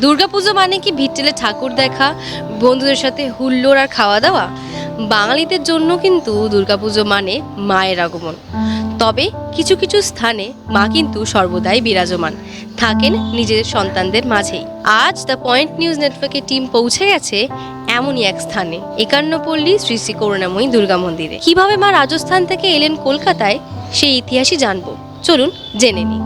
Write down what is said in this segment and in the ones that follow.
দুর্গাপুজো মানে কি ভিটেলে ঠাকুর দেখা, বন্ধুদের সাথে হুল্লোড় আর খাওয়া দাওয়া? বাঙালিদের জন্য কিন্তু দুর্গাপুজো মানে মায়ের আগমন। তবে কিছু কিছু স্থানে মা কিন্তু সর্বদাই বিরাজমান। থাকেন নিজের সন্তানদের মাঝেই। আজ দ্য পয়েন্ট নিউজ নেটওয়ার্কের টিম পৌঁছে গেছে এমনই এক স্থানে, একান্নপল্লী শ্রী শ্রী করুণাময়ী দুর্গা মন্দিরে। কীভাবে মা রাজস্থান থেকে এলেন কলকাতায়, সেই ইতিহাসই জানব। চলুন জেনে নিই।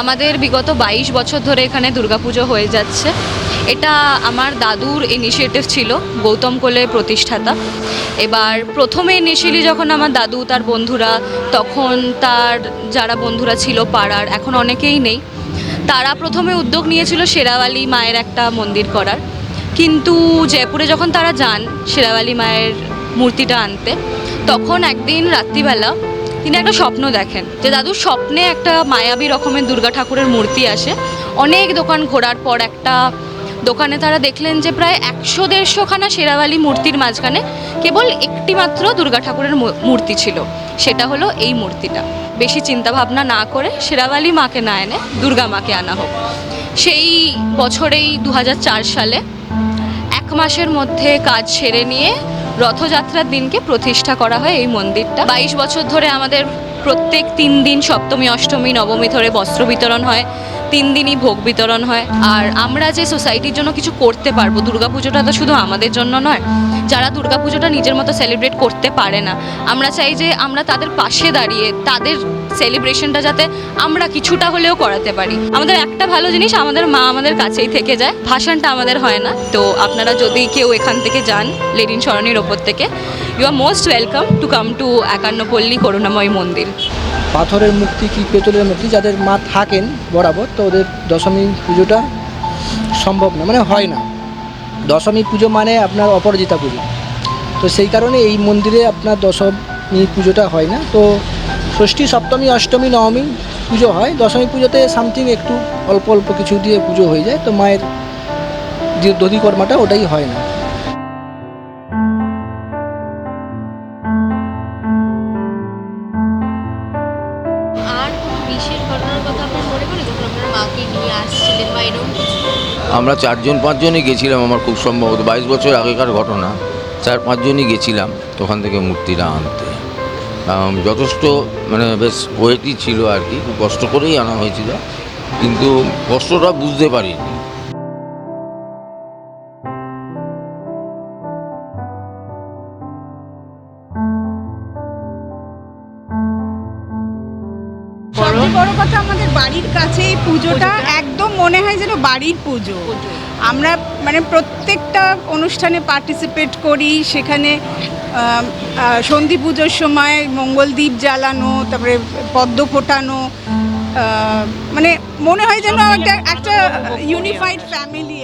আমাদের বিগত বাইশ বছর ধরে এখানে দুর্গাপুজো হয়ে যাচ্ছে। এটা আমার দাদুর ইনিশিয়েটিভ ছিল, গৌতম কোলের প্রতিষ্ঠাতা। এবার প্রথমে ইনিশিয়ালি যখন আমার দাদু, তার বন্ধুরা, তখন তার যারা বন্ধুরা ছিল পাড়ার, এখন অনেকেই নেই। তারা প্রথমে উদ্যোগ নিয়েছিল শেরাওয়ালি মায়ের একটা মন্দির করার। কিন্তু জয়পুরে যখন তারা যান শেরাওয়ালি মায়ের মূর্তিটা আনতে, তখন একদিন রাত্রিবেলা তিনি একটা স্বপ্ন দেখেন যে দাদুর স্বপ্নে একটা মায়াবী রকমের দুর্গা ঠাকুরের মূর্তি আসে। অনেক দোকান ঘোরার পর একটা দোকানে তারা দেখলেন যে প্রায় একশো দেড়শোখানা শেরাওয়ালি মূর্তির মাঝখানে কেবল একটি মাত্র দুর্গা ঠাকুরের মূর্তি ছিল। সেটা হলো এই মূর্তিটা। বেশি চিন্তা ভাবনা না করে শেরাওয়ালি মাকে না এনে দুর্গা মাকে আনা হোক। সেই বছরেই দু হাজার চার সালে এক মাসের মধ্যে কাজ সেরে নিয়ে রথযাত্রার দিনকে প্রতিষ্ঠা করা হয় এই মন্দিরটা। বাইশ বছর ধরে আমাদের প্রত্যেক তিন দিন সপ্তমী, অষ্টমী, নবমী ধরে বস্ত্র বিতরণ হয়। তিন দিনই ভোগ বিতরণ হয়। আর আমরা যে সোসাইটির জন্য কিছু করতে পারব, দুর্গাপুজোটা তো শুধু আমাদের জন্য নয়, যারা দুর্গাপুজোটা নিজের মতো সেলিব্রেট করতে পারে না। আমরা চাই যে আমরা তাদের পাশে দাঁড়িয়ে তাদের সেলিব্রেশনটা যাতে আমরা কিছুটা হলেও করাতে পারি। আমাদের একটা ভালো জিনিস, আমাদের মা আমাদের কাছেই থেকে যায়। ভাষণটা আমাদের হয় না। তো আপনারা যদি কেউ এখান থেকে যান, লেডিন সরণির ওপর থেকে you are most welcome to come to একান্নপল্লী করুণাময় মন্দির। পাথরের মূর্তি কি পেতলের মূর্তি যাদের মা থাকেন বরাবর, তো ওদের দশমী পুজোটা সম্ভব না মানে হয় না। দশমী পুজো মানে আপনার অপরাজিতা পুজো। তো সেই কারণে এই মন্দিরে আপনার দশমী পুজোটা হয় না। তো ষষ্ঠী, সপ্তমী, অষ্টমী, নবমী পুজো হয়। দশমী পুজোতে সামথিং একটু অল্প অল্প কিছু দিয়ে পুজো হয়ে যায়। তো মায়ের যে দধিকর্মাটা ওটাই হয় না। আমরা চারজন, পাঁচজনই গেছিলাম আমার খুব সম্ভবত। বাইশ বছর আগেকার ঘটনা। চার, পাঁচজনই গেছিলাম ওখান থেকে মূর্তিটা আনতে। যথেষ্ট মানে বেশ ওয়েটই ছিল আর কি। কষ্ট করেই আনা হয়েছিল। কিন্তু কষ্টটা বুঝতে পারিনি। বড় কথা আমাদের বাড়ির কাছে এই পুজোটা একদম মনে হয় যেন বাড়ির পুজো। আমরা মানে প্রত্যেকটা অনুষ্ঠানে পার্টিসিপেট করি সেখানে সন্ধি পুজোর সময় মঙ্গলদ্বীপ জ্বালানো তারপরে পদ্ম ফোটানো মানে মনে হয় যেন একটা একটা ইউনিফাইড ফ্যামিলি